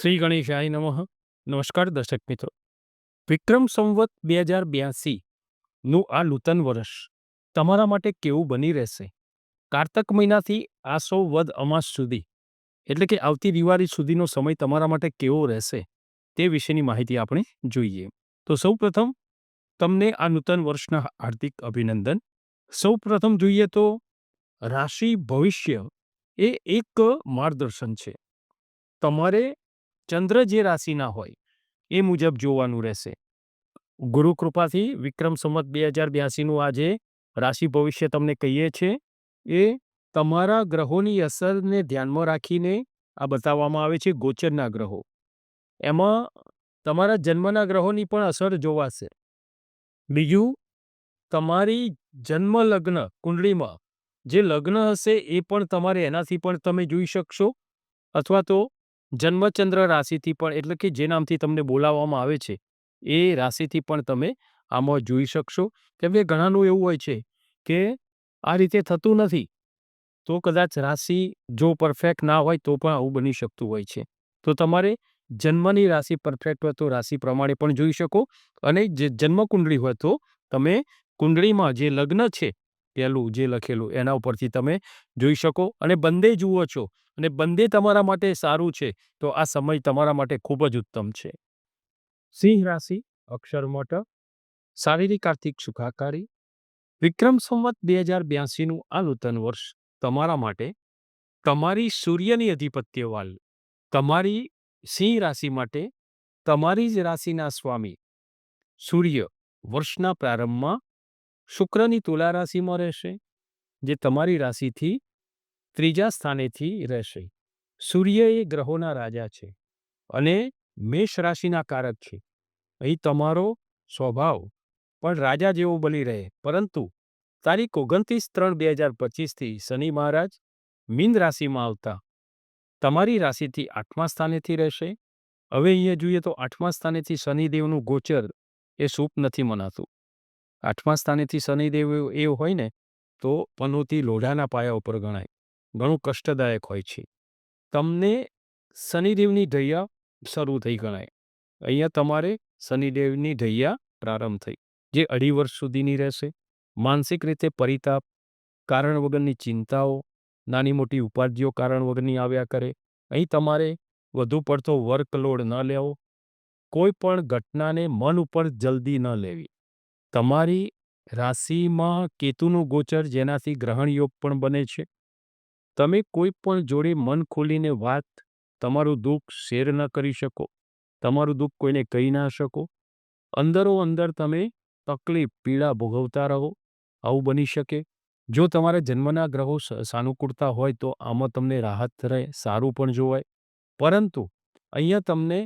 શ્રી ગણેશાય નમઃ. નમસ્કાર દર્શક મિત્રો. વિક્રમ સંવત બે હજાર બ્યાસી નું આ નૂતન વર્ષ તમારા માટે કેવું બની રહેશે? કારતક મહિનાથી આસો વદ અમાસ સુધી, એટલે કે આવતી દિવાળી સુધીનો સમય તમારા માટે કેવો રહેશે તે વિશેની માહિતી આપણે જોઈએ. તો સૌ પ્રથમ તમને આ નૂતન વર્ષના હાર્દિક અભિનંદન. સૌ પ્રથમ જોઈએ તો રાશિ ભવિષ્ય એ એક માર્ગદર્શન છે. તમારે ચંદ્ર જે રાશિના હોય, એ મુજબ જોવાનું રહેશે. ગુરુ કૃપાથી વિક્રમ સંવત બે હજાર બ્યાસીનું આજે રાશિ ભવિષ્ય તમને કહીએ છીએ એ તમારા ગ્રહોની અસરને ધ્યાનમાં રાખીને આ બતાવવામાં આવે છે ગોચરના ગ્રહો. એમાં તમારા જન્મના ગ્રહોની પણ અસર જોવાશે. બીજું, તમારી જન્મ લગ્ન કુંડળીમાં જે લગ્ન હશે એ પણ તમારે એનાથી પણ તમે જોઈ શકશો. અથવા તો જન્મચંદ્ર રાશિથી પણ, એટલે કે જે નામથી તમને બોલાવવામાં આવે છે, એ રાશિથી પણ તમે આમાં જોઈ શકશો. કેમ કે ઘણાનું એવું હોય છે કે આ રીતે થતું નથી, તો કદાચ રાશિ જો પરફેક્ટ ના હોય તો પણ આવું બની શકતું હોય છે. તો તમારે જન્મની રાશિ પરફેક્ટ હોય તો રાશિ પ્રમાણે પણ જોઈ શકો અને જે જન્મ કુંડળી હોય તો તમે કુંડળીમાં જે લગ્ન છે પહેલું જે લખેલું એના ઉપરથી તમે જોઈ શકો અને બંને જુઓ છો. અને બંને તમારા માટે સારું છે, તો આ સમય તમારા માટે ખૂબ જ ઉત્તમ છે. સિંહ રાશિ, અક્ષર મોટ, શારીરિક આર્થિક સુખાકારી, વિક્રમ સંવત બે હજાર બ્યાસીનું આ નૂતન વર્ષ તમારા માટે, તમારી સૂર્યની અધિપત્યવાલ તમારી સિંહ રાશિ માટે, તમારી જ રાશિના સ્વામી, સૂર્ય વર્ષના પ્રારંભમાં શુક્રની તુલા રાશિમાં રહેશે, જે તમારી રાશિથી ત્રીજા સ્થાનેથી રહેશે. સૂર્ય એ ગ્રહોના રાજા છે અને મેષ રાશિના કારક છે. અહીં તમારો સ્વભાવ પણ રાજા જેવો બની રહે. પરંતુ તારીખ ઓગણત્રીસ ત્રણ બે હજાર પચીસથી શનિ મહારાજ મીન રાશિમાં આવતા. તમારી રાશિથી આઠમા સ્થાનેથી રહેશે. હવે અહીંયા જોઈએ તો આઠમા સ્થાનેથી શનિદેવનું ગોચર એ શુભ નથી મનાતું. આઠમા સ્થાનેથી શનિદેવ એ હોય ને, તો પનોતી લોઢાના પાયા ઉપર ગણાય. ઘણું કષ્ટદાયક હોય છે. તમને શનિદેવની ઢૈયા શરૂ થઈ ગણાય. અહીંયા તમારે શનિદેવની ઢૈયા પ્રારંભ થઈ, જે અઢી વર્ષ સુધીની રહેશે. માનસિક રીતે પરિતાપ કારણ વગરની ચિંતાઓ, નાની મોટી ઉપાધિઓ કારણ વગરની આવ્યા કરે. અહીં તમારે વધુ પડતો વર્કલોડ ન લેવો. કોઈ પણ ઘટનાને મન ઉપર જલ્દી ન લેવી. તમારી રાશિમાં કેતુનું ગોચર જેનાથી ગ્રહણ યોગ પણ બને છે. તમે કોઈ પણ જોડે મન ખોલીને વાત, તમારું દુઃખ શેર ન કરી શકો. તમારું દુઃખ કોઈને કહી ના શકો. અંદરો અંદર તમે તકલીફ, પીડા ભોગવતા રહો. આવું બની શકે. જો તમારા જન્મના ગ્રહો સાનુકૂળતા હોય તો આમાં તમને રાહત રહે, સારું પણ જોવાય. પરંતુ અહીંયા તમને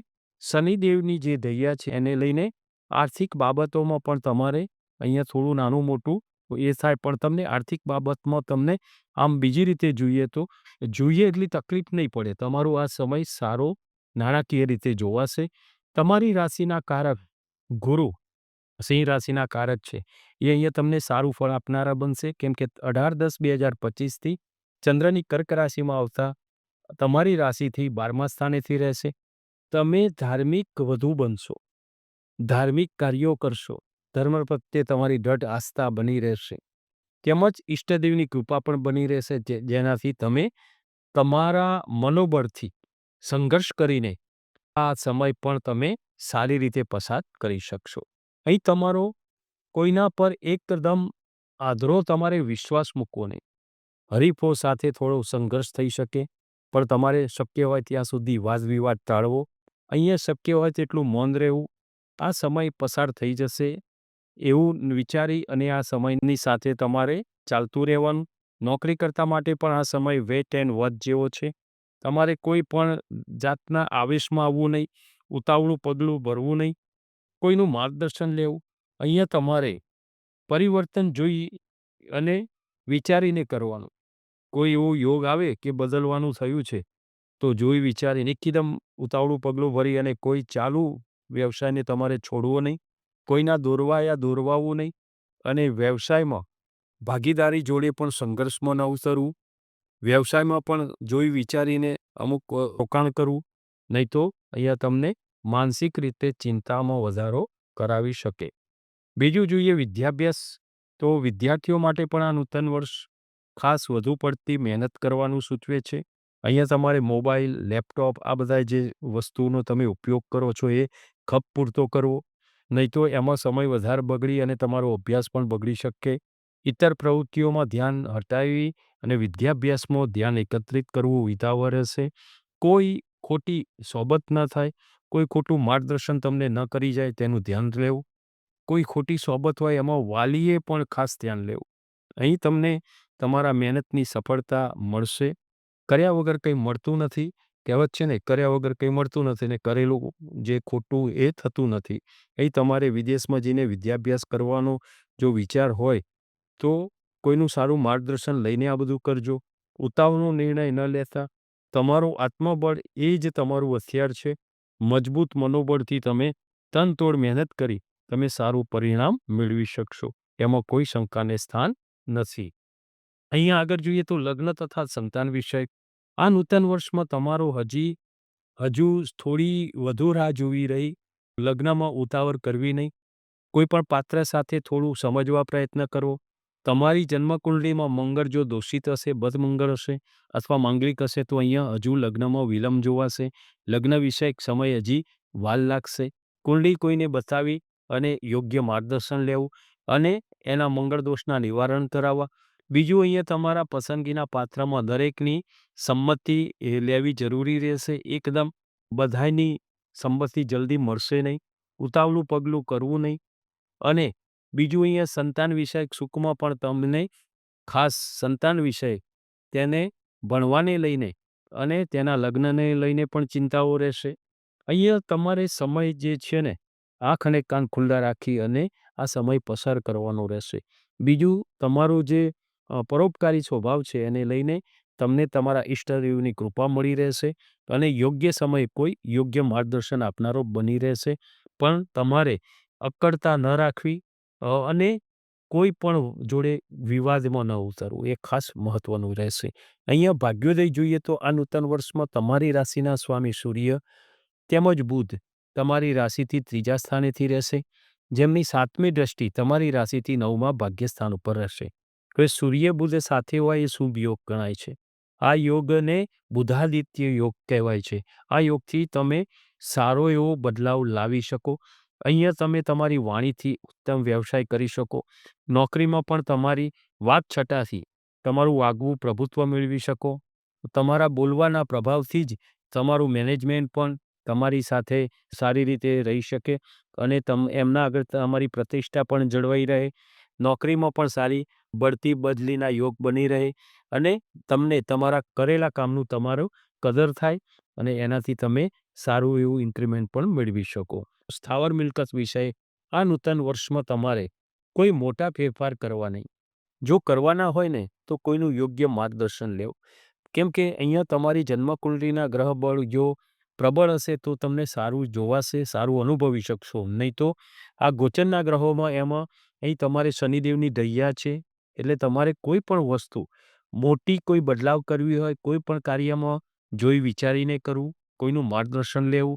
શનિદેવની જે દૈયા છે એને લઈને આર્થિક બાબતોમાં પણ તમારે અહીંયા થોડું નાનું મોટું એ થાય. પણ તમને આર્થિક બાબતમાં તમને આમ બીજી રીતે જોઈએ તો જોઈએ એટલી તકલીફ નહીં પડે. તમારો આ સમય સારો, નાણાકીય રીતે જોવાશે. તમારી રાશિના કારક ગુરુ, સિંહ રાશિના કારક છે. એ અહીંયા તમને સારું ફળ આપનારા બનશે. કેમ કે અઢાર દસ બે હજાર પચીસથી ચંદ્રની કર્ક રાશિમાં આવતા તમારી રાશિથી બારમા સ્થાનેથી રહેશે. તમે ધાર્મિક વધુ બનશો. ધાર્મિક કાર્યો કરશો. ધર્મ પ્રત્યે તમારી દઢ આસ્થા બની રહેશે. તેમજ ઈષ્ટદેવની કૃપા પણ બની રહેશે જેનાથી તમે તમારા મનોબળથી સંઘર્ષ કરીને આ સમય પણ તમે સારી રીતે પસાર કરી શકશો. અહીં તમારો કોઈના પર એકદમ આદરો તમારે વિશ્વાસ મૂકવો નહીં. હરીફો સાથે થોડો સંઘર્ષ થઈ શકે, પણ તમારે શક્ય હોય ત્યાં સુધી વાદવિવાદ ટાળવો. અહીંયા શક્ય હોય તેટલું મૌન રહેવું. આ સમય પસાર થઈ જશે. એવું વિચારી અને આ સમયની સાથે તમારે ચાલતું રહેવાનું. નોકરી કરતા માટે પણ આ સમય વેટ એન્ડ વધ જેવો છે. તમારે કોઈ પણ જાતના આવેશમાં આવવું નહીં, ઉતાવળું પગલું ભરવું નહીં, કોઈનું માર્ગદર્શન લેવું. અહીંયા તમારે પરિવર્તન જોઈ અને વિચારીને કરવાનું. કોઈ એવો યોગ આવે કે બદલવાનું થયું છે, તો જોઈ વિચારીને એકદમ ઉતાવળું પગલું ભરી અને કોઈ ચાલુ વ્યવસાયને તમારે છોડવો નહીં. કોઈના દોરવાયા દોરવાવું નહીં અને વ્યવસાયમાં ભાગીદારી જોડે પણ સંઘર્ષમાં ન ઉતરવું, વ્યવસાયમાં પણ જોઈ વિચારીને અમુક રોકાણ કરવું, નહીં તો અહીંયા તમને માનસિક રીતે ચિંતામાં વધારો કરાવી શકે. બીજું જોઈએ વિદ્યાભ્યાસ, તો વિદ્યાર્થીઓ માટે પણ આ નૂતન વર્ષ ખાસ વધુ પડતી મહેનત કરવાનું સૂચવે છે. અહીંયા તમારે મોબાઈલ, લેપટોપ આ બધા જે વસ્તુનો તમે ઉપયોગ કરો છો એ ખપ પૂરતો કરવો નહીં તો એમાં સમય વધારે બગડી અને તમારો અભ્યાસ પણ બગડી શકે. ઇતર પ્રવૃત્તિઓમાં ધ્યાન હટાવી અને વિદ્યાભ્યાસમાં ધ્યાન એકત્રિત કરવું વિધાવર હશે કોઈ ખોટી સોબત ન થાય, કોઈ ખોટું માર્ગદર્શન તમને ન કરી જાય તેનું ધ્યાન લેવું. કોઈ ખોટી સોબત હોય એમાં વાલીએ પણ ખાસ ધ્યાન લેવું. અહીં તમને તમારા મહેનતની સફળતા મળશે. કર્યા વગર કંઈ મળતું નથી. કહેવત છે ને, કર્યા વગર કંઈ મળતું નથી ને કરેલું જે ખોટું એ થતું નથી. અહીં તમારે વિદેશમાં જઈને વિદ્યાભ્યાસ કરવાનો જો વિચાર હોય, તો કોઈનું સારું માર્ગદર્શન લઈને આ બધું કરજો. ઉતાવળનો નિર્ણય ન લેતા તમારું આત્મબળ એ જ તમારું હથિયાર છે. મજબૂત મનોબળથી તમે તનતોડ મહેનત કરી તમે સારું પરિણામ મેળવી શકશો. એમાં કોઈ શંકાને સ્થાન નથી. અહીંયા આગળ જોઈએ તો લગ્ન તથા સંતાન વિષય આ નૂતન વર્ષમાં તમારો હજી, હજુ થોડી વધુ રાહ જોવી રહી, લગ્નમાં ઉતાવળ કરવી નહીં. કોઈ પણ પાત્ર સાથે થોડું સમજવા પ્રયત્ન કરવો તમારી જન્મકુંડલીમાં મંગળ જો દોષિત હશે, બદમંગળ હશે અથવા માંગલિક હશે, તો અહીંયા હજુ લગ્નમાં વિલંબ જોવાશે. લગ્ન વિષયક સમય હજી વાલ લાગશે. કુંડલી કોઈને બતાવી અને યોગ્ય માર્ગદર્શન લેવું અને એના મંગળ દોષના નિવારણ કરાવવા. બીજું અહીંયા તમારા પસંદગીના પાત્રમાં દરેકની સંમતિ લેવી જરૂરી રહેશે. એકદમ બધાની સંમતિ જલ્દી મળશે નહીં, ઉતાવળું પગલું કરવું નહીં અને બીજું અહીંયા સંતાન વિષયક સુખમાં પણ તમને ખાસ સંતાન વિષય તેને ભણવાને લઈને અને તેના લગ્નને લઈને પણ ચિંતાઓ રહેશે. અહીંયા તમારે સમય જે છે ને, આંખ અને કાન ખુલ્લા રાખી અને આ સમય પસાર કરવાનો રહેશે. બીજું તમારું જે પરોપકારી સ્વભાવ છે એને લઈને તમને તમારા ઈષ્ટદેવની કૃપા મળી રહેશે અને યોગ્ય સમયે કોઈ યોગ્ય માર્ગદર્શન આપનારો બની રહેશે. પણ તમારે અક્કડતા ન રાખવી અને કોઈ પણ જોડે વિવાદમાં ન ઉતરવું એ ખાસ મહત્વનું રહેશે. અહીંયા ભાગ્યોદય જોઈએ તો આ નૂતન વર્ષમાં તમારી રાશિના સ્વામી સૂર્ય તેમજ બુધ તમારી રાશિથી ત્રીજા સ્થાનેથી રહેશે. જેમની સાતમી દ્રષ્ટિ તમારી રાશિથી નવમાં ભાગ્યસ્થાન ઉપર રહેશે. હવે સૂર્ય, બુધ સાથે હોય એ શુભ યોગ ગણાય છે? આ યોગને બુધાદિત્ય યોગ કહેવાય છે. આ યોગથી તમે સારો એવો બદલાવ લાવી શકો. અહીંયા તમે તમારી વાણીથી ઉત્તમ વ્યવસાય કરી શકો. નોકરીમાં પણ તમારી વાત છટાથી તમારું આગવું પ્રભુત્વ મેળવી શકો. તમારા બોલવાના પ્રભાવથી જ તમારું મેનેજમેન્ટ પણ તમારી સાથે સારી રીતે રહી શકે અને તમ, એમના આગળ તમારી પ્રતિષ્ઠા પણ જળવાઈ રહે. નોકરીમાં પણ સારી બઢતી બદલીના યોગ બની રહે અને તમને તમારા કરેલા કામનું તમારું કદર થાય અને એનાથી તમે સારું એવું ઇન્ક્રીમેન્ટ પણ મેળવી શકો. સ્થાવર મિલકત વિષય આ નૂતન વર્ષમાં તમારે કોઈ મોટા ફેરફાર કરવા નહીં. જો કરવાના હોય ને, તો કોઈનું યોગ્ય માર્ગદર્શન લેવું. કેમ કે અહીંયા તમારી જન્મકુંડલીના ગ્રહ બળ જો પ્રબળ હશે, તો તમને સારું જોવાશે, સારું અનુભવી શકશો. નહીં તો આ ગોચરના ગ્રહોમાં એમાં અહીં તમારે શનિદેવની દૈયા છે એટલે તમારે કોઈ પણ વસ્તુ, મોટી કોઈ બદલાવ કરવી હોય, કોઈ પણ કાર્યમાં જોઈ વિચારીને કરવું, કોઈનું માર્ગદર્શન લેવું,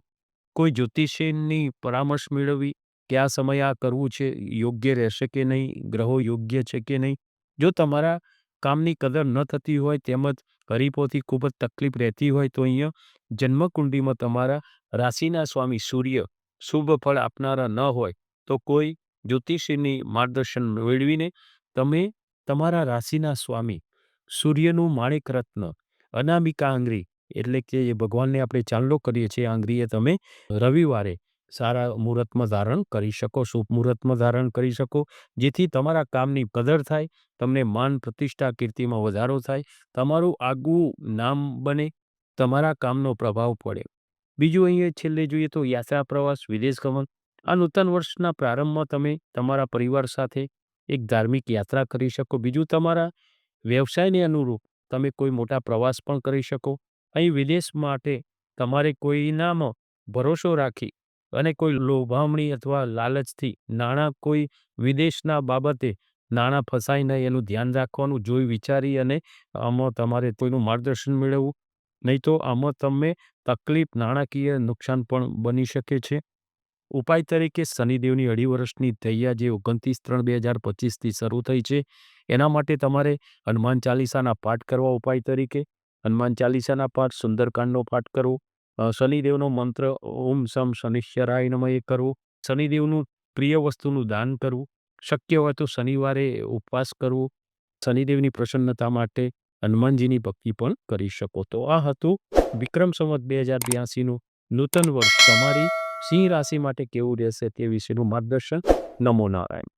કોઈ જ્યોતિષીની પરામર્શ મેળવવી કે આ સમયે આ કરવું છે, યોગ્ય રહેશે કે નહીં, ગ્રહો યોગ્ય છે કે નહીં, જો તમારા કામની કદર ન થતી હોય, તેમજ હરીફોથી ખૂબ જ તકલીફ રહેતી હોય, તો અહીંયા જન્મકુંડીમાં તમારા રાશિના સ્વામી સૂર્ય શુભ ફળ આપનારા ન હોય, તો કોઈ જ્યોતિષીની માર્ગદર્શન મેળવીને તમે તમારા રાશિના સ્વામી, સૂર્યનું માણેક રત્ન, અનામિકા આંગળી, એટલે કે જે ભગવાનને આપણે ચાંદલો કરીએ છીએ આંગળીએ તમે રવિવારે સારા મુહૂર્તમાં ધારણ કરી શકો, શુભ મુહૂર્તમાં ધારણ કરી શકો, જેથી તમારા કામની કદર થાય, તમને માન પ્રતિષ્ઠા કીર્તિમાં વધારો થાય, તમારું આગવું નામ બને, તમારા કામનો પ્રભાવ પડે. બીજું અહીંયા છેલ્લે જોઈએ તો યાત્રા પ્રવાસ, વિદેશ ગમન. આ નૂતન વર્ષના પ્રારંભમાં તમે તમારા પરિવાર સાથે એક ધાર્મિક યાત્રા કરી શકો. બીજું તમારા વ્યવસાયને અનુરૂપ તમે કોઈ મોટા પ્રવાસ પણ કરી શકો. અહીં વિદેશ માટે તમારે કોઈનામાં ભરોસો રાખી અને કોઈ લોભામણી અથવા લાલચથી નાણાં કોઈ વિદેશના બાબતે નાણાં ફસાય નહીં એનું ધ્યાન રાખવાનું, જોઈ વિચારી અને આમાં તમારે કોઈનું માર્ગદર્શન મેળવવું. નહીં તો આમાં તમે તકલીફ, નાણાકીય નુકસાન પણ બની શકે છે. ઉપાય તરીકે શનિદેવની અઢી વર્ષની તૈયા જે ઓગણત્રીસ ત્રણ બે હજાર પચીસથી શરૂ થઈ છે, એના માટે તમારે હનુમાન ચાલીસાના પાઠ કરવા ઉપાય તરીકે, હનુમાન ચાલીસાના પાઠ, સુંદરકાંડનો પાઠ કરવો શનિદેવનો મંત્ર, ઓમ સમ શનિશ્ચરાય નમય એ કરવો, શનિદેવનું પ્રિય વસ્તુનું દાન કરવું, શક્ય હોય તો શનિવારે ઉપવાસ કરવો, શનિદેવની પ્રસન્નતા માટે હનુમાનજીની ભક્તિ પણ કરી શકો. તો આ હતું વિક્રમ સંવત બે હજાર બ્યાસીનું નૂતન વર્ષ. તમારી સિંહ રાશિ માટે કેવું રહેશે તે વિશેનું માર્ગદર્શન નમો નારાયણ.